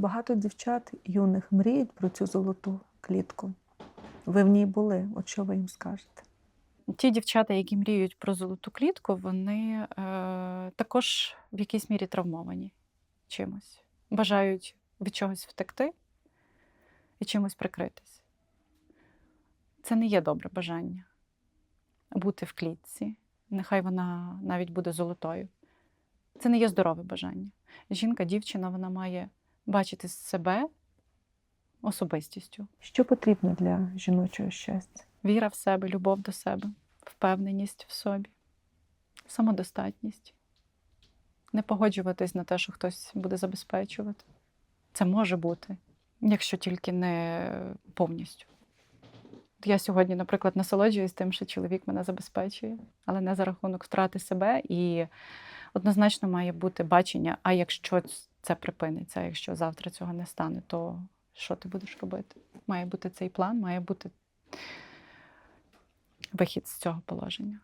Багато дівчат юних мріють про цю золоту клітку. Ви в ній були, от що ви їм скажете? Ті дівчата, які мріють про золоту клітку, вони е, також в якійсь мірі травмовані чимось, бажають від чогось втекти і чимось прикритись. Це не є добре бажання бути в клітці. Нехай вона навіть буде золотою. Це не є здорове бажання. Жінка, дівчина, вона має бачити себе особистістю. Що потрібно для жіночого щастя? Віра в себе, любов до себе, впевненість в собі, самодостатність. Не погоджуватись на те, що хтось буде забезпечувати. Це може бути, якщо тільки не повністю. Я сьогодні, наприклад, насолоджуюсь тим, що чоловік мене забезпечує, але не за рахунок втрати себе. І однозначно має бути бачення: а якщо це припиниться, якщо завтра цього не стане, то що ти будеш робити? Має бути цей план, має бути вихід з цього положення.